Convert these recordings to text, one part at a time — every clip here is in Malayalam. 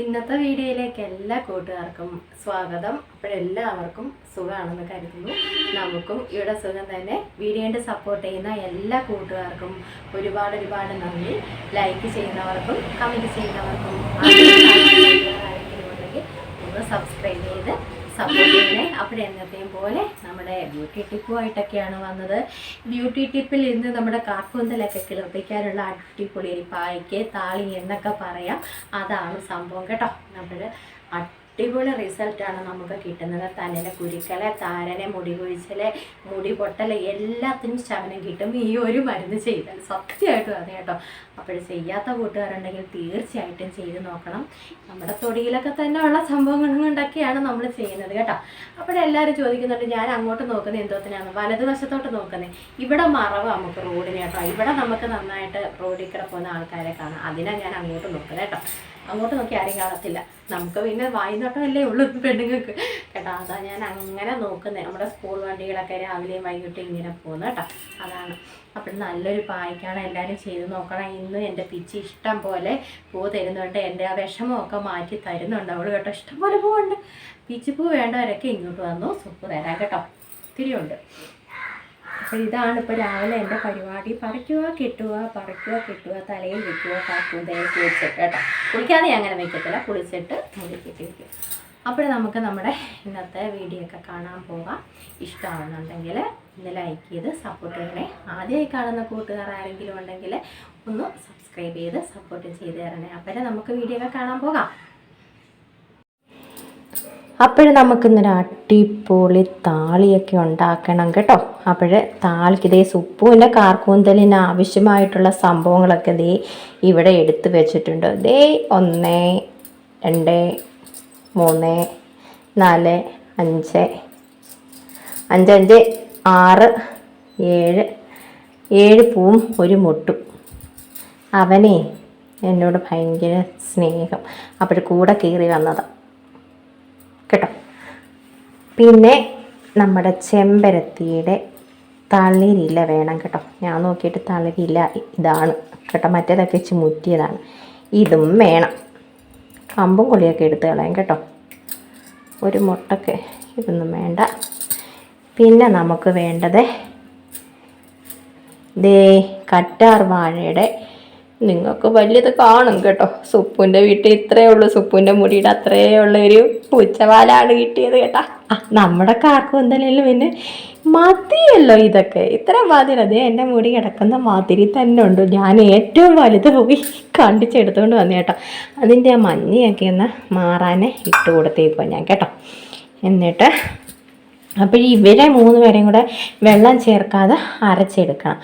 ഇന്നത്തെ വീഡിയോയിലേക്ക് എല്ലാ കൂട്ടുകാർക്കും സ്വാഗതം. അപ്പോഴെല്ലാവർക്കും സുഖമാണെന്ന് കരുതുന്നു. നമുക്കും ഇവിടെ സുഖം തന്നെ. വീഡിയോന്റെ സപ്പോർട്ട് ചെയ്യുന്ന എല്ലാ കൂട്ടുകാർക്കും ഒരുപാട് ഒരുപാട് നന്ദി. ലൈക്ക് ചെയ്യുന്നവർക്കും കമന്റ് ചെയ്യുന്നവർക്കും ഒന്ന് സബ്സ്ക്രൈബ് ചെയ്ത് സപ്പോർട്ട് ചെയ്യണേ അപ്പോൾ എന്നത്തെയും പോലെ നമ്മുടെ ബ്യൂട്ടി ടിപ്പുമായിട്ടൊക്കെയാണ് വന്നത്. ബ്യൂട്ടി ടിപ്പിൽ ഇന്ന് നമ്മുടെ കാർക്കൂന്തലൊക്കെ കിളർപ്പിക്കാനുള്ള അടിപൊളി പായ്ക്ക് താളി എന്നൊക്കെ പറയാം. അതാണ് സംഭവം കേട്ടോ. നമ്മൾ അടിപൊളി റിസൾട്ടാണ് നമുക്ക് കിട്ടുന്നത്. തലയിലെ കുരുക്കളെ താരനെ മുടി കൊഴിച്ചൽ മുടി പൊട്ടൽ എല്ലാത്തിനും ശമനം കിട്ടും. ഈ ഒരു മരുന്ന് ചെയ്താൽ സത്യമായിട്ടും അതെ കേട്ടോ. അപ്പോൾ ചെയ്യാത്ത കൂട്ടുകാരുണ്ടെങ്കിൽ തീർച്ചയായിട്ടും ചെയ്ത് നോക്കണം. നമ്മുടെ തൊടിയിലൊക്കെ തന്നെ ഉള്ള സംഭവങ്ങൾ കൊണ്ടൊക്കെയാണ് നമ്മൾ ചെയ്യുന്നത് കേട്ടോ. അപ്പോഴെല്ലാവരും ചോദിക്കുന്നുണ്ട് ഞാൻ അങ്ങോട്ട് നോക്കുന്നത് എന്തോത്തിനാണ് വലതുവശത്തോട്ട് നോക്കുന്നത് ഇവിടെ മറവ് നമുക്ക് റോഡിന് കേട്ടോ. ഇവിടെ നമുക്ക് നന്നായിട്ട് റോഡിൽ കൂടെ ആൾക്കാരെ കാണാം. അതിനാണ് ഞാൻ അങ്ങോട്ട് നോക്കുന്നത് കേട്ടോ. അങ്ങോട്ട് നോക്കി ആരും കാണത്തില്ല. നമുക്ക് പിന്നെ വായുനോട്ടമല്ലേ ഉള്ളൂ പെണ്ണുങ്ങൾക്ക്. കേട്ടോ അതാ ഞാൻ അങ്ങനെ നോക്കുന്നത് നമ്മുടെ സ്കൂൾ വണ്ടികളൊക്കെ രാവിലെയും വൈകിട്ടും ഇങ്ങനെ പോകുന്നത് കേട്ടോ. അതാണ്. അപ്പം നല്ലൊരു പായ്ക്കാണ് എല്ലാവരും ചെയ്ത് നോക്കണം. ഇന്ന് എന്റെ പിച്ചി ഇഷ്ടം പോലെ പൂ തരുന്നുണ്ട്. എന്റെ ആ വിഷമമൊക്കെ മാറ്റി തരുന്നുണ്ട് അവൾ കേട്ടോ. ഇഷ്ടം പോലെ പൂവുണ്ട്. പിച്ചി പൂ വേണ്ടവരൊക്കെ ഇങ്ങോട്ട് വന്നു. സുപ്പ് തരാം കേട്ടോ. ഒത്തിരി ഉണ്ട്. അപ്പോൾ ഇതാണ് ഇപ്പോൾ രാവിലെ എന്റെ പരിപാടി. പറിക്കുക കെട്ടുക പറിക്കുക കെട്ടുക തലയിൽ വെക്കുക കാക്കൂന്തയിൽ കുളിച്ചിട്ട് കേട്ടോ. കുളിക്കാതെ അങ്ങനെ വെക്കത്തില്ല. കുളിച്ചിട്ട് മുടി കെട്ടി അപ്പോൾ നമുക്ക് നമ്മുടെ ഇന്നത്തെ വീഡിയോ ഒക്കെ കാണാൻ പോകാം. ഇഷ്ടമാണെന്നുണ്ടെങ്കിൽ ഒന്ന് ലൈക്ക് ചെയ്ത് സപ്പോർട്ട് ചെയ്യണേ. ആദ്യമായി കാണുന്ന കൂട്ടുകാർ ആരെങ്കിലും ഉണ്ടെങ്കിൽ ഒന്ന് സബ്സ്ക്രൈബ് ചെയ്ത് സപ്പോർട്ട് ചെയ്ത് തരണേ. അപ്പോൾ നമുക്ക് വീഡിയോ ഒക്കെ കാണാൻ പോകാം. അപ്പോഴും നമുക്കിന്നൊരു അടിപൊളി താളിയൊക്കെ ഉണ്ടാക്കണം കേട്ടോ. അപ്പോൾ താളിക്ക് ഇതേ സുപ്പുവിന്റെ കാർക്കൂന്തലിന് ആവശ്യമായിട്ടുള്ള സംഭവങ്ങളൊക്കെ ദേ ഇവിടെ എടുത്ത് വെച്ചിട്ടുണ്ട്. ദേ ഒന്ന് രണ്ട് മൂന്ന് നാല് അഞ്ച് അഞ്ചഞ്ച് ആറ് ഏഴ് ഏഴ് പൂവും ഒരു മുട്ടും. അവനെ എന്നോട് ഭയങ്കര സ്നേഹം. അപ്പോൾ കൂടെ കയറി വന്നതാണ് പിന്നെ നമ്മുടെ ചെമ്പരത്തിയുടെ തളിരില വേണം കേട്ടോ. ഞാൻ നോക്കിയിട്ട് തളിരില ഇതാണ് കേട്ടോ. മറ്റേതൊക്കെ വെച്ച് മുറ്റിയതാണ്. ഇതും വേണം. കമ്പും കൊള്ളിയൊക്കെ എടുത്ത് കളയാം കേട്ടോ. ഒരു മുട്ടൊക്കെ ഇതൊന്നും വേണ്ട. പിന്നെ നമുക്ക് വേണ്ടത് ദേ കറ്റാർ വാഴയുടെ നിങ്ങൾക്ക് വലിയത് കാണും കേട്ടോ. സുപ്പുന്റെ വീട്ടിൽ ഇത്രയേ ഉള്ളൂ. സുപ്പുന്റെ മുടിയുടെ അത്രയേ ഉള്ള. ഒരു പൂച്ചവാലാണ് കിട്ടിയത് കേട്ടാ. നമ്മുടെ കാർക്കും എന്തായാലും പിന്നെ മതിയല്ലോ ഇതൊക്കെ. ഇത്ര മതിയല്ലോ. അതേ എന്റെ മുടി കിടക്കുന്ന മാതിരി തന്നെ ഉണ്ട്. ഞാൻ ഏറ്റവും വലുത് പോയി കണ്ടിച്ചെടുത്തുകൊണ്ട് വന്നു കേട്ടോ. അതിന്റെ ആ മഞ്ഞയൊക്കെ ഒന്ന് മാറാനെ ഇട്ട് കൊടുത്തേക്കോ ഞാൻ കേട്ടോ. എന്നിട്ട് അപ്പോൾ ഇവരെ മൂന്ന് പേരെയും കൂടെ വെള്ളം ചേർക്കാതെ അരച്ചെടുക്കണം.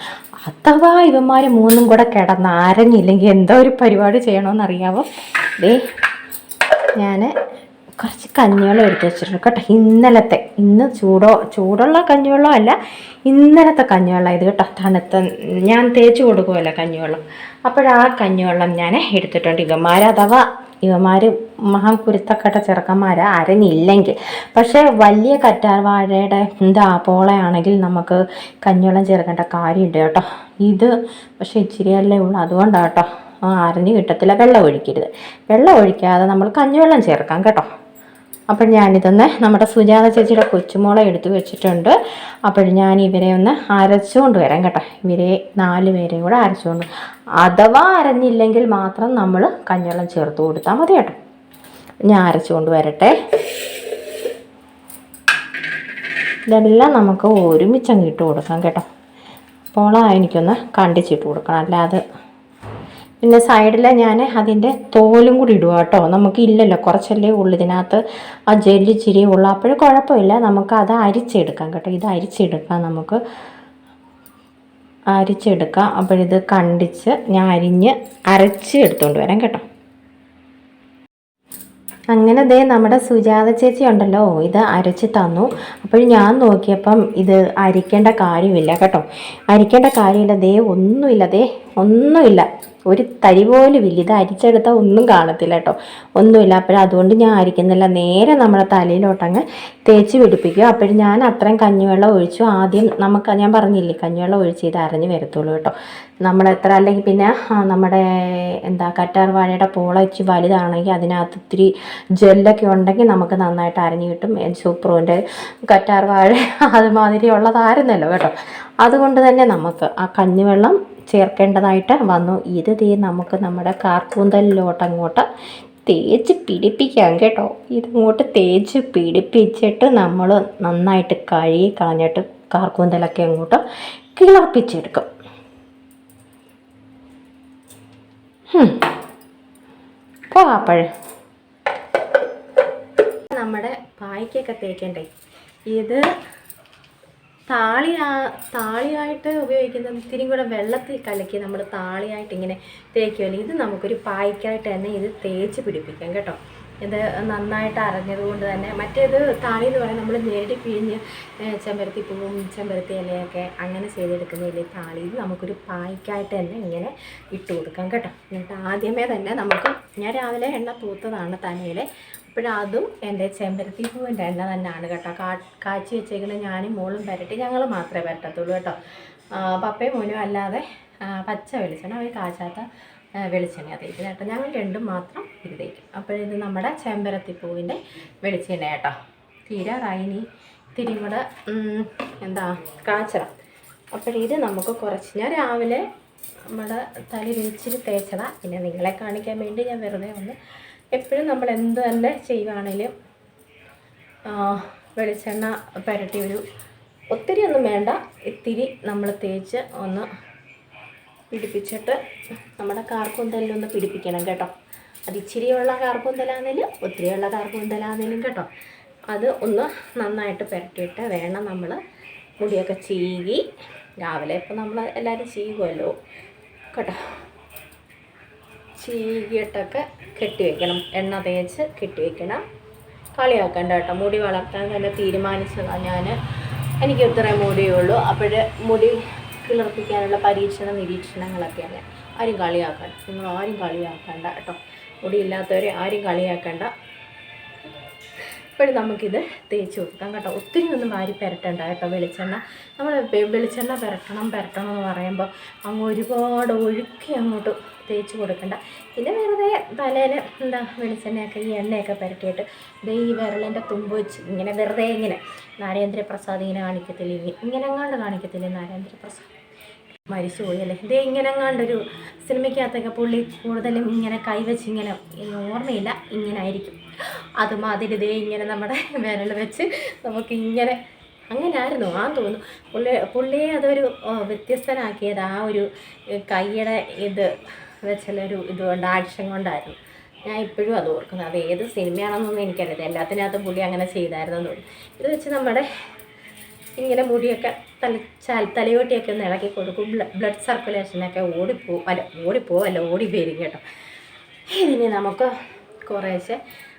അഥവാ ഇവന്മാർ മൂന്നും കൂടെ കിടന്ന് ആരഞ്ഞില്ലെങ്കിൽ എന്തോ ഒരു പരിപാടി ചെയ്യണമെന്നറിയാവോ ദേ ഞാൻ കുറച്ച് കഞ്ഞിവെള്ളം എടുത്ത് വെച്ചിട്ടുണ്ട് കേട്ടോ. ഇന്നലത്തെ ഇന്ന് ചൂടോ ചൂടുള്ള കഞ്ഞിവെള്ളം അല്ല ഇന്നലത്തെ കഞ്ഞിവെള്ളം ഇത് കേട്ടോ. തണുത്ത ഞാൻ തേച്ച് കൊടുക്കുമല്ലോ കഞ്ഞിവെള്ളം. അപ്പോഴാ കഞ്ഞിവെള്ളം ഞാൻ എടുത്തിട്ടുണ്ട്. ഇവന്മാർ അഥവാ ഇവന്മാർ മഹാകുരുത്തക്കട്ട ചെറുക്കന്മാരെ അരഞ്ഞില്ലെങ്കിൽ പക്ഷേ വലിയ കറ്റാർവാഴയുടെ എന്താ പോളയാണെങ്കിൽ നമുക്ക് കഞ്ഞോളം ചേർക്കേണ്ട കാര്യമുണ്ട് കേട്ടോ. ഇത് പക്ഷേ ഇച്ചിരിയല്ലേ ഉള്ളൂ. അതുകൊണ്ടാണ് ആ അരഞ്ഞ് കിട്ടത്തില്ല. വെള്ളം ഒഴിക്കരുത്. വെള്ളം ഒഴിക്കാതെ നമ്മൾ കഞ്ഞിവെള്ളം ചേർക്കാം കേട്ടോ. അപ്പോൾ ഞാനിതൊന്ന് നമ്മുടെ സുജാത ചേച്ചിയുടെ കൊച്ചുമോളെ എടുത്തു വെച്ചിട്ടുണ്ട്. അപ്പോൾ ഞാൻ ഇവരെ ഒന്ന് അരച്ചുകൊണ്ട് വരാം കേട്ടോ. ഇവരെ നാല് പേരെയും കൂടെ അരച്ചുകൊണ്ട്. അഥവാ അരഞ്ഞില്ലെങ്കിൽ മാത്രം നമ്മൾ കഞ്ഞെള്ളം ചേർത്ത് കൊടുത്താൽ മതി കേട്ടോ. ഞാൻ അരച്ചുകൊണ്ട് വരട്ടെ. ഇതെല്ലാം നമുക്ക് ഒരുമിച്ചങ്ങ് ഇട്ട് കൊടുക്കാം കേട്ടോ. അപ്പോൾ എനിക്കൊന്ന് കണ്ടിച്ചിട്ട് കൊടുക്കണം. അല്ലാതെ പിന്നെ സൈഡിൽ ഞാൻ അതിന്റെ തോലും കൂടി ഇടുക കേട്ടോ നമുക്ക് ഇല്ലല്ലോ കുറച്ചല്ലേ ഉള്ളൂ ഇതിനകത്ത്. ആ ജെല്ലി ചിരി ഉള്ളു. അപ്പോഴും കുഴപ്പമില്ല. നമുക്ക് അത് അരിച്ചെടുക്കാം കേട്ടോ. ഇത് അരിച്ചെടുക്കാം നമുക്ക്. അരിച്ചെടുക്കാം. അപ്പോഴിത് കണ്ടിച്ച് ഞാൻ അരിഞ്ഞ് അരച്ച് എടുത്തുകൊണ്ട് വരാം കേട്ടോ. അങ്ങനെ ദേ നമ്മുടെ സുജാത ചേച്ചി ഉണ്ടല്ലോ. ഇത് അരച്ച് തന്നു. അപ്പോൾ ഞാൻ നോക്കിയപ്പം ഇത് അരിക്കേണ്ട കാര്യമില്ല കേട്ടോ. അരിക്കേണ്ട കാര്യമില്ല. ദേ ഒന്നുമില്ല. ദേ ഒന്നുമില്ല. ഒരു തരി പോലും ഇല്ല. ഇത് അരിച്ചെടുത്താൽ ഒന്നും കാണത്തില്ല കേട്ടോ. ഒന്നുമില്ല. അപ്പോഴും അതുകൊണ്ട് ഞാൻ അരിക്കുന്നില്ല. നേരെ നമ്മുടെ തലയിലോട്ടങ്ങ് തേച്ച് പിടിപ്പിക്കും. അപ്പോഴും ഞാൻ അത്രയും കഞ്ഞിവെള്ളം ഒഴിച്ചു. ആദ്യം നമുക്ക് ഞാൻ പറഞ്ഞില്ലേ കഞ്ഞിവെള്ളം ഒഴിച്ച് ഇത് അരഞ്ഞ് വരത്തുള്ളൂ കേട്ടോ. നമ്മൾ എത്ര അല്ലെങ്കിൽ പിന്നെ നമ്മുടെ എന്താ കറ്റാർ വാഴയുടെ പോള ഇച്ചിരി വലുതാണെങ്കിൽ അതിനകത്ത് ഇത്തിരി ജെല്ലൊക്കെ ഉണ്ടെങ്കിൽ നമുക്ക് നന്നായിട്ട് അരഞ്ഞ് കിട്ടും. സൂപ്രോന്റെ കറ്റാർ വാഴ അതുമാതിരി ഉള്ളതായിരുന്നല്ലോ കേട്ടോ. അതുകൊണ്ട് തന്നെ നമുക്ക് ആ കഞ്ഞിവെള്ളം ചേർക്കേണ്ടതായിട്ട് വന്നു. ഇത് തീ നമുക്ക് നമ്മുടെ കാർക്കൂന്തലിലോട്ട് അങ്ങോട്ട് തേച്ച് പിടിപ്പിക്കാം കേട്ടോ. ഇതിങ്ങോട്ട് തേച്ച് പിടിപ്പിച്ചിട്ട് നമ്മൾ നന്നായിട്ട് കഴുകി കളഞ്ഞിട്ട് കാർക്കൂന്തലൊക്കെ അങ്ങോട്ട് കിളർപ്പിച്ചെടുക്കും. പോവാപ്പഴ് നമ്മുടെ പായ്ക്കൊക്കെ തേക്കണ്ടേ? ഇത് താളിയാ താളിയായിട്ട് ഉപയോഗിക്കുന്നത് ഇത്തിരി കൂടെ വെള്ളത്തിൽ കലക്കി നമ്മൾ താളിയായിട്ട് ഇങ്ങനെ തേക്കുമല്ലോ ഇത് നമുക്കൊരു പായ്ക്കായിട്ട് തന്നെ ഇത് തേച്ച് പിടിപ്പിക്കാം കേട്ടോ. ഇത് നന്നായിട്ട് അറിഞ്ഞത് കൊണ്ട് തന്നെ മറ്റേത് താളി എന്ന് പറയുന്നത് നമ്മൾ നേരിട്ട് പിഴിഞ്ഞ് ചെമ്പരത്തി പൂവും ചെമ്പരത്തി ഇലയൊക്കെ അങ്ങനെ ചെയ്തെടുക്കുന്നില്ലേ താളി ഇത് നമുക്കൊരു പായ്ക്കായിട്ട് തന്നെ ഇങ്ങനെ ഇട്ട് കൊടുക്കാം കേട്ടോ. എന്നിട്ട് ആദ്യമേ തന്നെ നമുക്ക് ഞാൻ രാവിലെ എണ്ണ തൂത്തതാണ് തലയിൽ. അപ്പോഴതും എന്റെ ചെമ്പരത്തി പൂവിന്റെ എണ്ണ തന്നെയാണ് കേട്ടോ. കാ കാച്ചി വെച്ചേക്കുന്നത് ഞാനും മോളും പരട്ടി ഞങ്ങൾ മാത്രമേ പരട്ടത്തുള്ളൂ കേട്ടോ. പപ്പയും മോനും അല്ലാതെ പച്ച വെളിച്ചെണ്ണ അവർ കാച്ചാത്ത വെളിച്ചെണ്ണ തേക്കുന്നത് കേട്ടോ. ഞങ്ങൾ രണ്ടും മാത്രം ഇത് തേക്കും അപ്പോഴിത് നമ്മുടെ ചെമ്പരത്തി പൂവിന്റെ വെളിച്ചെണ്ണ കേട്ടോ. തീരാറായി ഇനി ഇത്തിരി കൂടെ എന്താ കാച്ചണം. അപ്പോഴിത് നമുക്ക് കുറച്ച് ഞാൻ രാവിലെ നമ്മുടെ തലയിൽ ഇച്ചിരി തേച്ചതാണ് പിന്നെ നിങ്ങളെ കാണിക്കാൻ വേണ്ടി ഞാൻ വെറുതെ ഒന്ന് എപ്പോഴും നമ്മൾ എന്ത് തന്നെ ചെയ്യുകയാണെങ്കിലും വെളിച്ചെണ്ണ പുരട്ടി ഒരു ഒത്തിരി ഒന്നും വേണ്ട. ഇത്തിരി നമ്മൾ തേച്ച് ഒന്ന് പിടിപ്പിച്ചിട്ട് നമ്മുടെ കാർക്കൂന്തലിലൊന്ന് പിടിപ്പിക്കണം കേട്ടോ. അത് ഇച്ചിരിയുള്ള കാർക്കൂന്തലാന്നേലും ഒത്തിരിയുള്ള കാർക്കൂന്തലാന്നേലും കേട്ടോ. അത് ഒന്ന് നന്നായിട്ട് പുരട്ടിയിട്ട് വേണം നമ്മൾ മുടിയൊക്കെ ചീകി. രാവിലെ ഇപ്പം നമ്മൾ എല്ലാവരും ചെയ്യുമല്ലോ കേട്ടോ. ചീകിയിട്ടൊക്കെ കെട്ടി വെക്കണം. എണ്ണ തേച്ച് കെട്ടി വെക്കണം. കളിയാക്കണ്ട കേട്ടോ. മുടി വളർത്താൻ തന്നെ തീരുമാനിച്ചതാണ് ഞാൻ എനിക്ക് ഇത്രയും മുടിയേ ഉള്ളൂ. അപ്പോൾ മുടി കിളർപ്പിക്കാനുള്ള പരീക്ഷണ നിരീക്ഷണങ്ങളൊക്കെയാണ്. ആരും കളിയാക്കണ്ട. നിങ്ങൾ ആരും കളിയാക്കണ്ട കേട്ടോ. മുടിയില്ലാത്തവരെ ആരും കളിയാക്കണ്ട. ഇപ്പോഴും നമുക്കിത് തേച്ച് കൊടുക്കാം കേട്ടോ. ഒത്തിരി ഒന്നും വാരി പുരട്ടണ്ട കേട്ടോ വെളിച്ചെണ്ണ. നമ്മൾ വെളിച്ചെണ്ണ പുരട്ടണം പുരട്ടണം എന്ന് പറയുമ്പോൾ അങ്ങ് ഒരുപാട് ഒഴുക്കി അങ്ങോട്ട് തേച്ച് കൊടുക്കണ്ട. പിന്നെ വെറുതെ തലയിൽ എന്താ വെളിച്ചെണ്ണയൊക്കെ ഈ എണ്ണയൊക്കെ പുരട്ടിയിട്ട് ദേ ഈ വിരലിന്റെ തുമ്പ് വെച്ച് ഇങ്ങനെ വെറുതെ ഇങ്ങനെ നരേന്ദ്രപ്രസാദ് ഇങ്ങനെ കാണിക്കത്തില്ല ഇങ്ങനെ അങ്ങാണ്ട് കാണിക്കത്തില്ലേ നരേന്ദ്രപ്രസാദ് മരിച്ചു അല്ലേ? ഇതേ ഇങ്ങനെ എങ്ങാണ്ടൊരു സിനിമയ്ക്കകത്തൊക്കെ പുള്ളി കൂടുതലും ഇങ്ങനെ കൈവച്ച് ഇങ്ങനെ ഓർമ്മയില്ല ഇങ്ങനെ ആയിരിക്കും. അതുമാതിരി ഇതേ ഇങ്ങനെ നമ്മുടെ വിരൽ വെച്ച് നമുക്ക് ഇങ്ങനെ അങ്ങനെ ആയിരുന്നു ആ തോന്നുന്നു. പുള്ളി പുള്ളിയെ അതൊരു വ്യത്യസ്തനാക്കിയത് ആ ഒരു കൈയുടെ ഇത്. വെച്ചുള്ളൊരു ഇതുകൊണ്ട് ആക്ഷൻ കൊണ്ടായിരുന്നു. ഞാൻ ഇപ്പോഴും അത് ഓർക്കുന്നത് അത് ഏത് സിനിമയാണെന്നൊന്നും എനിക്കറിയില്ല. എല്ലാത്തിനകത്തും പുള്ളി അങ്ങനെ ചെയ്തായിരുന്നു ഇത് വെച്ച് നമ്മുടെ ഇങ്ങനെ മുടിയൊക്കെ തല ചാൽ തലയോട്ടിയൊക്കെ ഒന്ന് ഇളക്കി കൊടുക്കും. ബ്ലഡ് സർക്കുലേഷനൊക്കെ ഓടിപ്പോവും അല്ല ഓടിപ്പോവല്ല ഓടി വരും കേട്ടോ. ഇതിന് നമുക്ക് കുറേശ്ശെ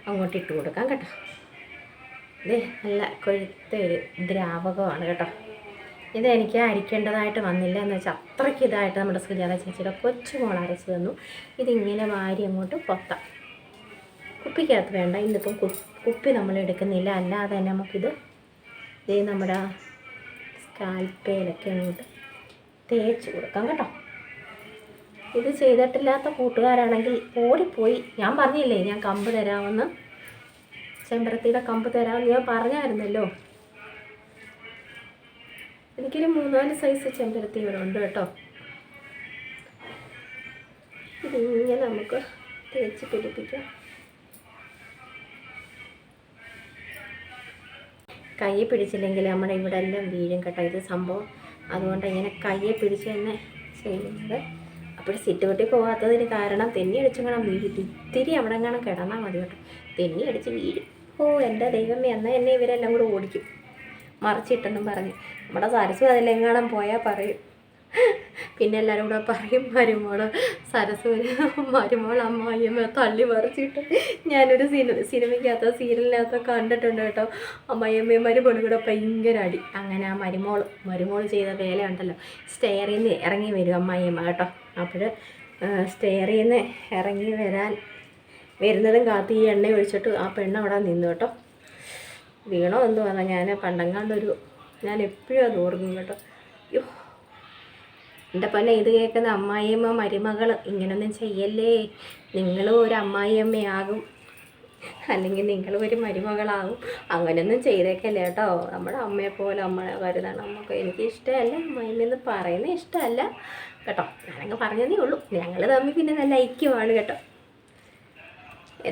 അങ്ങോട്ട് ഇട്ട് കൊടുക്കാം കേട്ടോ. ഇത് നല്ല കൊഴുത്ത ഒരു ദ്രാവകമാണ് കേട്ടോ. ഇത് എനിക്ക് അരിക്കേണ്ടതായിട്ട് വന്നില്ല എന്ന് വെച്ചാൽ അത്രയ്ക്ക് ഇതായിട്ട് നമ്മുടെ സുജാത ചേച്ചിയുടെ കൊച്ചുമോൾ അരച്ച് തന്നു. ഇതിങ്ങനെ വാരി അങ്ങോട്ട് പൊത്താം കുപ്പിക്കകത്ത് വേണ്ട ഇന്നിപ്പം കുപ്പി നമ്മൾ എടുക്കുന്നില്ല. അല്ലാതെ തന്നെ നമുക്കിത് ഇത് നമ്മുടെ സ്കാൽപ്പേലൊക്കെ അങ്ങോട്ട് തേച്ച് കൊടുക്കാം കേട്ടോ. ഇത് ചെയ്തിട്ടില്ലാത്ത കൂട്ടുകാരാണെങ്കിൽ ഓടിപ്പോയി. ഞാൻ പറഞ്ഞില്ലേ ഞാൻ കമ്പ് തരാമെന്ന്. ചെമ്പരത്തിയുടെ കമ്പ് തരാമെന്ന് ഞാൻ പറഞ്ഞായിരുന്നല്ലോ. എനിക്കൊരു മൂന്നാൽ സൈസ് ചെമ്പരത്തി ഇവിടെ കേട്ടോ. ഇതിങ്ങനെ നമുക്ക് തേച്ച് പിടിപ്പിക്കാം. കൈ പിടിച്ചില്ലെങ്കിൽ നമ്മുടെ ഇവിടെ എല്ലാം വീഴും കേട്ടോ. ഇത് സംഭവം അതുകൊണ്ട് ഇങ്ങനെ കയ്യെ പിടിച്ച് തന്നെ ചെയ്യുന്നത്. അപ്പോൾ സിറ്റ് വെട്ടി പോകാത്തതിന് കാരണം തെന്നി അടിച്ചങ്ങനെ വീഴും. ഇത്തിരി അവിടെ എങ്ങനെ കിടന്നാൽ മതി കേട്ടോ. തെന്നി അടിച്ച് വീഴും. ഓ എന്റെ ദൈവമേ എന്നാൽ എന്നെ ഇവരെല്ലാം കൂടെ ഓടിക്കും. മറിച്ചിട്ടെന്നും പറഞ്ഞ്. നമ്മുടെ സരസ്വതി അതിലെങ്ങാനും പോയാൽ പറയും. പിന്നെ എല്ലാവരും കൂടെ പറയും മരുമോൾ സരസ്വതി മരുമോൾ അമ്മായിയമ്മ തള്ളി മറിച്ചിട്ട് ഞാനൊരു സിനിമ സിനിമയ്ക്കകത്ത് സീരിയലിനകത്ത് കണ്ടിട്ടുണ്ട് കേട്ടോ. അമ്മായിയമ്മയും മരുമോളും കൂടെ ഭയങ്കര അടി. അങ്ങനെ ആ മരുമോൾ മരുമോൾ ചെയ്ത വേല ഉണ്ടല്ലോ സ്റ്റെയറിൽ നിന്ന് ഇറങ്ങി വരും അമ്മായിയമ്മ കേട്ടോ. അപ്പോൾ സ്റ്റെയറിൽ നിന്ന് ഇറങ്ങി വരാൻ വരുന്നതും കാത്ത് ഈ എണ്ണ ഒഴിച്ചിട്ട് ആ പെണ്ണ് അവിടെ നിന്നു കേട്ടോ. വീണോ എന്ന് പറഞ്ഞാൽ ഞാൻ പണ്ടങ്ങാണ്ടൊരു ഞാൻ എപ്പോഴും അത് ഓർക്കും കേട്ടോ. അയ്യോ എന്റെ പൊന്നെ ഇത് കേൾക്കുന്ന അമ്മായിയമ്മ മരുമകൾ ഇങ്ങനൊന്നും ചെയ്യല്ലേ? നിങ്ങളും ഒരു അമ്മായിയമ്മയാകും. അല്ലെങ്കിൽ നിങ്ങളും ഒരു മരുമകളാകും. അങ്ങനെയൊന്നും ചെയ്തേക്കല്ലേ കേട്ടോ. നമ്മുടെ അമ്മയെ പോലെ അമ്മ കരുതാണ് നമുക്ക് എനിക്ക് ഇഷ്ടമല്ല അമ്മായിമ്മയെന്ന് പറയുന്നത് ഇഷ്ടമല്ല. കേട്ടോ. ഞാനങ്ങ് പറഞ്ഞതേ ഉള്ളൂ. ഞങ്ങൾ തമ്മിൽ പിന്നെ നല്ല ഐക്യമാണ് കേട്ടോ.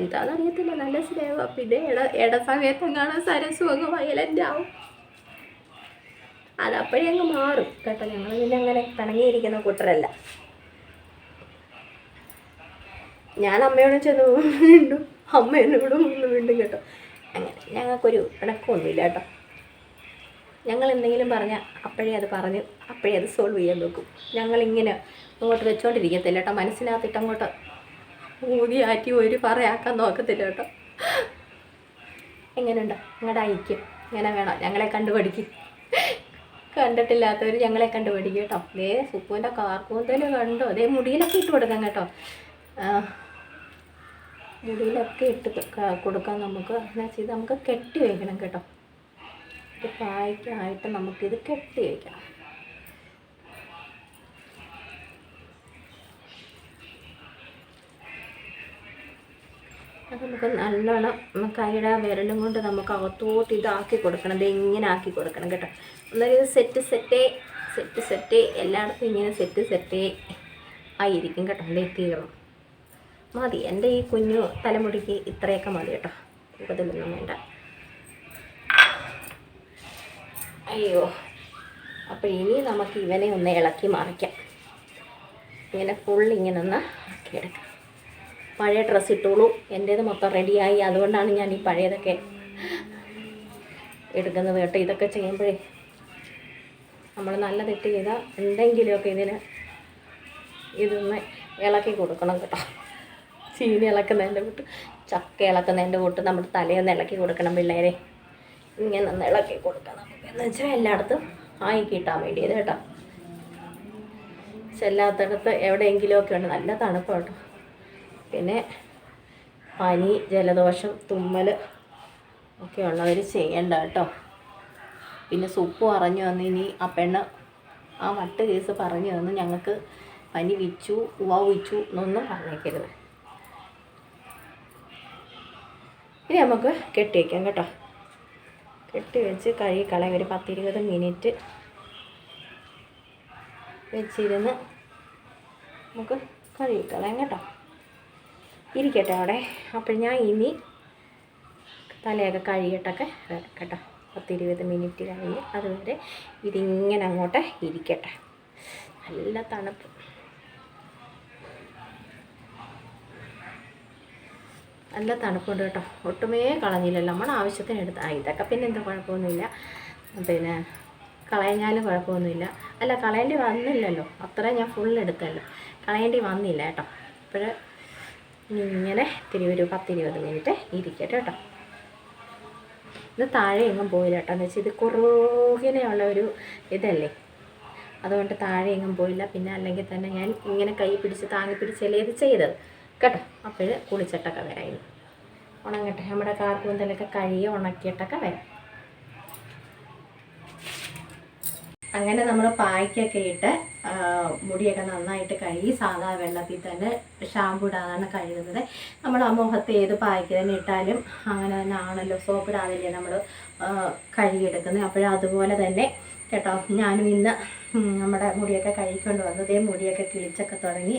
എന്താണെന്ന് അറിയത്തില്ല നല്ല സ്നേഹം. പിന്നെ ഇട ഇട സമയത്ത് കാണാൻ സരസ്സും അങ്ങ് വയലന്റ് ആവും അതപ്പോഴേ അങ്ങ് മാറും കേട്ടോ. ഞങ്ങൾ പിന്നെ അങ്ങനെ പിണങ്ങിയിരിക്കുന്ന കൂട്ടരല്ല. ഞാൻ അമ്മയോട് ചെന്ന് വീണ്ടും അമ്മ എന്നോടും ഒന്ന് വീണ്ടും കേട്ടോ. അങ്ങനെ ഞങ്ങൾക്കൊരു ഇണക്കമൊന്നുമില്ല കേട്ടോ. ഞങ്ങൾ എന്തെങ്കിലും പറഞ്ഞാൽ അപ്പോഴേ അത് പറഞ്ഞ് അപ്പോഴേ അത് സോൾവ് ചെയ്യാൻ നോക്കും. ഞങ്ങളിങ്ങനെ അങ്ങോട്ട് വെച്ചോണ്ടിരിക്കത്തില്ല കേട്ടോ. മനസ്സിനകത്തിട്ട് അങ്ങോട്ട് ഊതി ആറ്റി ഒരു പറയാക്കാൻ നോക്കത്തില്ല കേട്ടോ. എങ്ങനെയുണ്ടോ? നിങ്ങളുടെ ഐക്യം ഇങ്ങനെ വേണം. ഞങ്ങളെ കണ്ടുപഠിക്കും കണ്ടിട്ടില്ലാത്തവർ ഞങ്ങളെ കണ്ടുപഠിക്കും കേട്ടോ. ദേ സുപ്പുവിന്റെ കാർക്കൂന്തൽ കണ്ടോ? അതേ മുടിയിലൊക്കെ ഇട്ട് കൊടുക്കാം കേട്ടോ. മുടിയിലൊക്കെ ഇട്ട് കൊടുക്കാം നമുക്ക്. എന്നാ ചെയ്ത് നമുക്ക് കെട്ടി വയ്ക്കണം കേട്ടോ. പായ്ക്കായിട്ട് നമുക്കിത് കെട്ടി വയ്ക്കണം നമുക്ക് നല്ലോണം കൈയുടെ വിരലും കൊണ്ട് നമുക്ക് അകത്തോട്ട് ഇതാക്കി കൊടുക്കണം. ഇത് ഇങ്ങനെ ആക്കി കൊടുക്കണം കേട്ടോ. എന്നൊരു സെറ്റ് സെറ്റേ സെറ്റ് സെറ്റേ എല്ലായിടത്തും ഇങ്ങനെ സെറ്റ് സെറ്റേ ആയിരിക്കും കേട്ടോ. അല്ലേ തീർന്നു. മതി. എന്റെ ഈ കുഞ്ഞു തലമുടിക്ക് ഇത്രയൊക്കെ മതി കേട്ടോ. കൂടുതലൊന്നും വേണ്ട. അയ്യോ. അപ്പോൾ ഇനി നമുക്ക് ഇവനെ ഒന്ന് ഇളക്കി മറിക്കാം. ഇങ്ങനെ ഫുൾ ഇങ്ങനെ ഒന്ന് ആക്കിയെടുക്കാം. പഴയ ഡ്രസ്സ് ഇട്ടോളൂ. എന്റേത് മൊത്തം റെഡിയായി അതുകൊണ്ടാണ് ഞാൻ ഈ പഴയതൊക്കെ എടുക്കുന്നത് കേട്ടോ. ഇതൊക്കെ ചെയ്യുമ്പോഴേ നമ്മൾ നല്ല തെറ്റ് ചെയ്താൽ എന്തെങ്കിലുമൊക്കെ ഇതിന് ഇതൊന്ന് ഇളക്കി കൊടുക്കണം കേട്ടോ. ചീനി ഇളക്കുന്നതിന്റെ കൂട്ട് ചക്ക ഇളക്കുന്നതിന്റെ കൂട്ട് നമ്മുടെ തലയൊന്ന് ഇളക്കി കൊടുക്കണം പിള്ളേരെ. ഇങ്ങനെ ഒന്ന് ഇളക്കി കൊടുക്കണം. എന്ന് വെച്ചാൽ എല്ലായിടത്തും ആയി കിട്ടാൻ വേണ്ടിയത് കേട്ടോ. ചെല്ലാത്തടത്ത് എവിടെയെങ്കിലുമൊക്കെ ഉണ്ട്. നല്ല തണുപ്പ് കേട്ടോ. പിന്നെ പനി ജലദോഷം തുമ്മൽ ഒക്കെ ഉള്ളവർ ചെയ്യണ്ട കേട്ടോ. പിന്നെ സുപ്പ് പറഞ്ഞു വന്ന് ഇനി ആ പെണ്ണ് ആ വട്ട് കേസ് പറഞ്ഞു തന്ന് ഞങ്ങൾക്ക് പനി വിച്ചു ഉവ വിച്ചു എന്നൊന്നും പറഞ്ഞേക്കരുത്. ഇനി നമുക്ക് കെട്ടി വയ്ക്കാം കേട്ടോ. കെട്ടി വെച്ച് കഴുകി കളയാം ഒരു പത്തിരുപത് മിനിറ്റ് വെച്ചിരുന്ന് നമുക്ക് കഴുകി കളയാം കേട്ടോ. ഇരിക്കട്ടെ അവിടെ. അപ്പോൾ ഞാൻ ഇനി തലയൊക്കെ കഴുകിയിട്ടൊക്കെ കേട്ടോ. പത്തിരുപത് മിനിറ്റ് കഴിഞ്ഞ് അതുവരെ ഇതിങ്ങനെ അങ്ങോട്ട് ഇരിക്കട്ടെ. നല്ല തണുപ്പ്. നല്ല തണുപ്പുണ്ട് കേട്ടോ. ഒട്ടുമേ കളഞ്ഞില്ലല്ലോ. നമ്മൾ ആവശ്യത്തിന് എടുത്ത് ആ ഇതൊക്കെ പിന്നെ എന്താ കുഴപ്പമൊന്നുമില്ല. പിന്നെ കളയഞ്ഞാലും കുഴപ്പമൊന്നുമില്ല. അല്ല കളയേണ്ടി വന്നില്ലല്ലോ. അത്ര ഞാൻ ഫുൾ എടുത്തല്ലോ. കളയേണ്ടി വന്നില്ല കേട്ടോ. അപ്പോൾ ഇങ്ങനെ ഇത്തിരി ഒരു പത്തിരുപത് മിനിറ്റ് ഇരിക്കട്ടെ കേട്ടോ. ഇത് താഴെ എങ്ങും പോയില്ല കേട്ടോ. എന്ന് വെച്ചാൽ ഇത് കുറുകിനെയുള്ള ഒരു ഇതല്ലേ? അതുകൊണ്ട് താഴെ എങ്ങും പോയില്ല. പിന്നെ അല്ലെങ്കിൽ തന്നെ ഞാൻ ഇങ്ങനെ കൈ പിടിച്ച് താങ്ങി പിടിച്ചല്ലേ ഇത് ചെയ്തത്? കേട്ടോ. അപ്പോൾ കുളിച്ചിട്ടൊക്കെ വരായിരുന്നു ഉണങ്ങട്ടെ. നമ്മുടെ കാർക്കൂന്തലൊക്കെ കഴുകി ഉണക്കിയിട്ടൊക്കെ വരാം. അങ്ങനെ നമ്മൾ പായ്ക്കൊക്കെ ഇട്ട് മുടിയൊക്കെ നന്നായിട്ട് കഴുകി സാധാ വെള്ളത്തിൽ തന്നെ ഷാമ്പു ഇടാതാണ് കഴുകുന്നത്. നമ്മൾ ആ മുഖത്ത് ഏത് പായ്ക്ക് തന്നെ ഇട്ടാലും അങ്ങനെ തന്നെ ആണല്ലോ സോപ്പ് ഇടാതില്ലേ നമ്മൾ കഴുകിയെടുക്കുന്നത്. അപ്പോഴും അതുപോലെ തന്നെ കേട്ടോ ഞാനും ഇന്ന് നമ്മുടെ മുടിയൊക്കെ കഴിക്കൊണ്ട് വന്നതേ മുടിയൊക്കെ കിളിച്ചൊക്കെ തുടങ്ങി.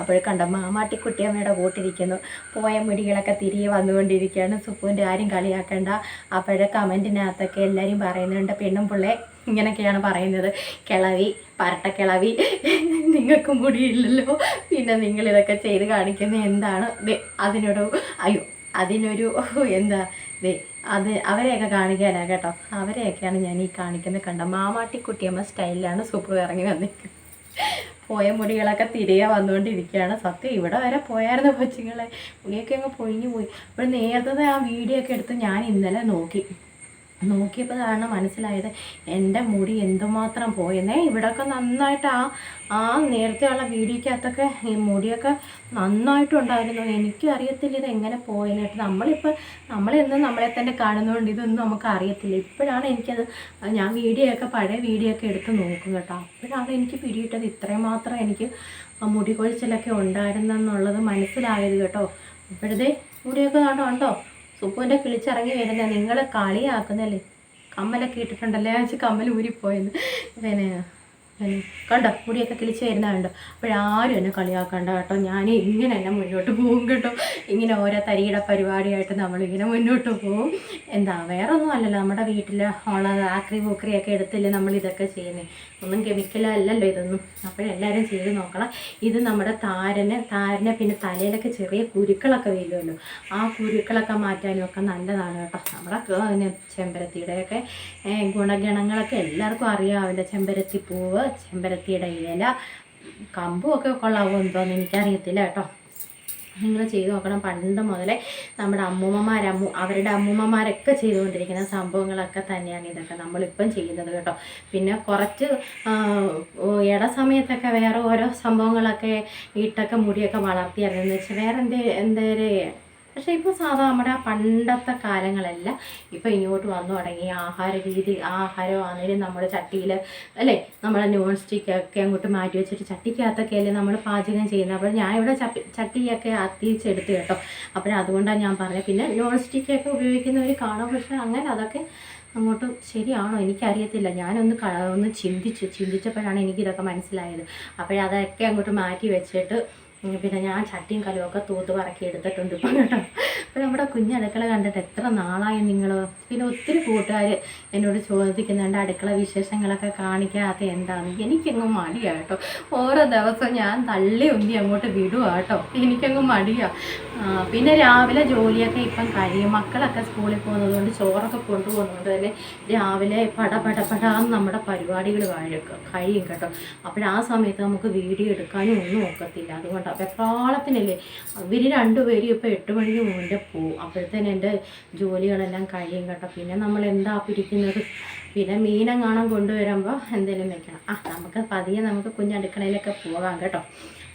അപ്പോൾ കണ്ട മാമാട്ടിക്കുട്ടിയമ്മയുടെ കൂട്ടിരിക്കുന്നു പോയ മുടികളൊക്കെ തിരികെ വന്നുകൊണ്ടിരിക്കുകയാണ്. സുപ്പുവിന്റെ ആരും കളിയാക്കണ്ട. അപ്പോഴേ കമന്റിനകത്തൊക്കെ എല്ലാവരും പറയുന്നുണ്ട് പെണ്ണും പിള്ളേ ഇങ്ങനെയൊക്കെയാണ് പറയുന്നത്. കിളവി പരട്ടക്കിളവി കൂടി ഇല്ലല്ലോ. പിന്നെ നിങ്ങൾ ഇതൊക്കെ ചെയ്ത് കാണിക്കുന്ന എന്താണ്? അതിനൊരു അയ്യോ അതിനൊരു എന്താ ദേ അത് അവരെയൊക്കെ കാണിക്കാനാണ് കേട്ടോ. അവരെയൊക്കെയാണ് ഞാൻ ഈ കാണിക്കുന്നത് കണ്ട മാമാട്ടിക്കുട്ടിയമ്മ സ്റ്റൈലിലാണ് സൂപ്പർ ഇറങ്ങി വന്നിരിക്കുന്നത്. പോയ മുടികളൊക്കെ തിരികെ വന്നുകൊണ്ടിരിക്കുകയാണ്. സത്യം ഇവിടെ വരെ പോയായിരുന്നു കൊച്ചുങ്ങളെ. മുടിയൊക്കെ അങ്ങ് പൊഴിഞ്ഞു പോയി. അപ്പോൾ നേരത്തെ ആ വീഡിയോ ഒക്കെ എടുത്ത് ഞാൻ ഇന്നലെ നോക്കി. നോക്കിയപ്പോൾ കാരണം മനസ്സിലായത്. എന്റെ മുടി എന്തുമാത്രം പോയെന്നേ. ഇവിടെയൊക്കെ നന്നായിട്ട് ആ ആ നേരത്തെയുള്ള വീഡിയോക്കകത്തൊക്കെ ഈ മുടിയൊക്കെ നന്നായിട്ടുണ്ടായിരുന്നു. എനിക്കും അറിയത്തില്ല ഇത് എങ്ങനെ പോയെന്നിട്ട്. നമ്മളിപ്പോൾ നമ്മളെന്നും നമ്മളെ തന്നെ കാണുന്നതുകൊണ്ട് ഇതൊന്നും നമുക്ക് അറിയത്തില്ല. ഇപ്പോഴാണ് എനിക്കത് ഞാൻ വീഡിയോ ഒക്കെ പഴയ വീഡിയോ ഒക്കെ എടുത്ത് നോക്കും കേട്ടോ. അപ്പോഴാണ് എനിക്ക് പിടിയിട്ടത് ഇത്രയും മാത്രം എനിക്ക് മുടി കൊഴിച്ചിലൊക്കെ ഉണ്ടായിരുന്നെന്നുള്ളത് മനസ്സിലായത് കേട്ടോ. ഇപ്പോഴത്തെ മുടിയൊക്കെ കണ്ടോ? ഉണ്ടോ? സുപ്പുവിന്റെ കിളിച്ചിറങ്ങി വരുന്ന നിങ്ങൾ കളിയാക്കുന്നല്ലേ? കമ്മലൊക്കെ ഇട്ടിട്ടുണ്ടല്ലേ? ആ കമ്മൽ ഊരിപ്പോയെന്ന്. പിന്നെ കണ്ടോ? മുടിയൊക്കെ കിളിച്ച് വരുന്ന കണ്ടോ? അപ്പോഴാരും എന്നെ കളിയാക്കണ്ട കേട്ടോ. ഞാൻ ഇങ്ങനെ തന്നെ മുന്നോട്ട് പോകും കേട്ടോ. ഇങ്ങനെ ഓരോ തരികിട പരിപാടിയായിട്ട് നമ്മളിങ്ങനെ മുന്നോട്ട് പോകും. എന്താ വേറെ ഒന്നും അല്ലല്ലോ. നമ്മുടെ വീട്ടിൽ ഉള്ള ആക്രി പൂക്രിയൊക്കെ എടുത്തില്ലേ നമ്മൾ ഇതൊക്കെ ചെയ്യുന്നത് ഒന്നും കെമിക്കലല്ലല്ലോ ഇതൊന്നും. അപ്പോഴെല്ലാവരും ചെയ്ത് നോക്കണം. ഇത് നമ്മുടെ താരനെ താരനെ പിന്നെ തലയിലൊക്കെ ചെറിയ കുരുക്കളൊക്കെ വരുമല്ലോ ആ കുരുക്കളൊക്കെ മാറ്റാനും ഒക്കെ നല്ലതാണ് കേട്ടോ. നമ്മുടെ ചെമ്പരത്തിയുടെയൊക്കെ ഗുണഗണങ്ങളൊക്കെ എല്ലാവർക്കും അറിയാവില്ല ചെമ്പരത്തി പൂവ് ചെമ്പരത്തിയുടെ ഇല. കമ്പും ഒക്കെ കൊള്ളാവോ എന്തോന്ന് എനിക്കറിയത്തില്ല കേട്ടോ. നിങ്ങൾ ചെയ്തു നോക്കണം. പണ്ട് മുതലേ നമ്മുടെ അമ്മൂമ്മമാർ അമ്മു അവരുടെ അമ്മൂമ്മമാരൊക്കെ ചെയ്തുകൊണ്ടിരിക്കുന്ന സംഭവങ്ങളൊക്കെ തന്നെയാണ് ഇതൊക്കെ നമ്മളിപ്പം ചെയ്യുന്നത് കേട്ടോ. പിന്നെ കുറച്ച് ഇട സമയത്തൊക്കെ വേറെ ഓരോ സംഭവങ്ങളൊക്കെ ഇട്ടൊക്കെ മുടിയൊക്കെ വളർത്തിയായിരുന്നു. എന്ന് വെച്ചാൽ വേറെ എന്തേ എന്തേരെ പക്ഷേ ഇപ്പോൾ സാധാ നമ്മുടെ പണ്ടത്തെ കാലങ്ങളല്ല. ഇപ്പോൾ ഇങ്ങോട്ട് വന്നു തുടങ്ങി ആഹാര രീതി ആഹാരമാണെങ്കിലും നമ്മൾ ചട്ടിയിൽ അല്ലേ? നമ്മൾ നോൺ സ്റ്റിക്കൊക്കെ അങ്ങോട്ട് മാറ്റി വെച്ചിട്ട് ചട്ടിക്കകത്തൊക്കെ അല്ലേ നമ്മൾ പാചകം ചെയ്യുന്നത്? അപ്പോൾ ഞാൻ ഇവിടെ ചപ്പി ചട്ടിയൊക്കെ അത്തിച്ചെടുത്ത് കേട്ടോ. അപ്പോൾ അതുകൊണ്ടാണ് ഞാൻ പറഞ്ഞത്. പിന്നെ നോൺ സ്റ്റിക്കൊക്കെ ഉപയോഗിക്കുന്നവർ കാണും പക്ഷേ അങ്ങനെ അതൊക്കെ അങ്ങോട്ട് ശരിയാണോ? എനിക്കറിയത്തില്ല. ഞാനൊന്ന് ക ഒന്ന് ചിന്തിച്ചു ചിന്തിച്ചപ്പോഴാണ് എനിക്കിതൊക്കെ മനസ്സിലായത്. അപ്പോഴതൊക്കെ അങ്ങോട്ട് മാറ്റി വെച്ചിട്ട് പിന്നെ ഞാൻ ചട്ടിയും ഒക്കെ തൂത്ത് പറക്കി എടുത്തിട്ടുണ്ട് ഇപ്പം കേട്ടോ. അപ്പോൾ നമ്മുടെ കുഞ്ഞടുക്കള കണ്ടിട്ട് എത്ര നാളായി നിങ്ങൾ പിന്നെ ഒത്തിരി കൂട്ടുകാർ എന്നോട് ചോദിക്കുന്നുണ്ട് അടുക്കള വിശേഷങ്ങളൊക്കെ കാണിക്കാത്ത എന്താണ്? എനിക്കങ്ങ് മടിയാ കേട്ടോ. ഓരോ ദിവസം ഞാൻ തള്ളി ഉന്തി അങ്ങോട്ട് വിടുക കേട്ടോ. എനിക്കങ്ങ് മടിയാ. പിന്നെ രാവിലെ ജോലിയൊക്കെ ഇപ്പം കഴിയും. മക്കളൊക്കെ സ്കൂളിൽ പോകുന്നത് കൊണ്ട് ചോറൊക്കെ കൊണ്ടുപോകുന്നതുകൊണ്ട് തന്നെ രാവിലെ പട പട പടാന്ന് നമ്മുടെ പരിപാടികൾ കഴിയും കേട്ടോ. അപ്പോഴാ സമയത്ത് നമുക്ക് വീഡിയോ എടുക്കാനും ഒന്നും ഒക്കത്തില്ല. അതുകൊണ്ട് വെപ്രാളത്തിനല്ലേ? ഇവർ രണ്ടുപേരും ഇപ്പോൾ എട്ട് മണിക്ക് മുന്നേ പോവും. അപ്പോഴത്തേന് എന്റെ ജോലികളെല്ലാം കഴിയും കേട്ടോ. പിന്നെ നമ്മൾ എന്താ പിരിക്കുന്നത്? പിന്നെ മീനെങ്ങാണം കൊണ്ടുവരുമ്പോൾ എന്തെങ്കിലും വെക്കണം. ആ നമുക്ക് പതിയെ നമുക്ക് കുഞ്ഞടുക്കളയിലൊക്കെ പോകാം കേട്ടോ.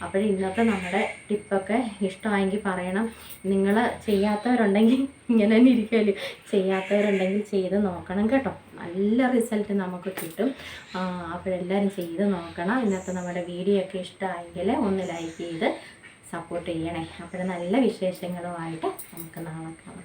അപ്പോൾ ഇന്നത്തെ നമ്മുടെ ടിപ്പൊക്കെ ഇഷ്ടമായെങ്കിൽ പറയണം. നിങ്ങൾ ചെയ്യാത്തവരുണ്ടെങ്കിൽ ഇങ്ങനെ തന്നെ ഇരിക്കുമല്ലോ. ചെയ്യാത്തവരുണ്ടെങ്കിൽ ചെയ്ത് നോക്കണം കേട്ടോ. നല്ല റിസൾട്ട് നമുക്ക് കിട്ടും. അപ്പോഴെല്ലാവരും ചെയ്ത് നോക്കണം. ഇന്നത്തെ നമ്മുടെ വീഡിയോ ഒക്കെ ഇഷ്ടമായെങ്കിൽ ഒന്ന് ലൈക്ക് ചെയ്ത് സപ്പോർട്ട് ചെയ്യണേ. അപ്പോൾ നല്ല വിശേഷങ്ങളുമായിട്ട് നമുക്ക് നാളെ കാണാം.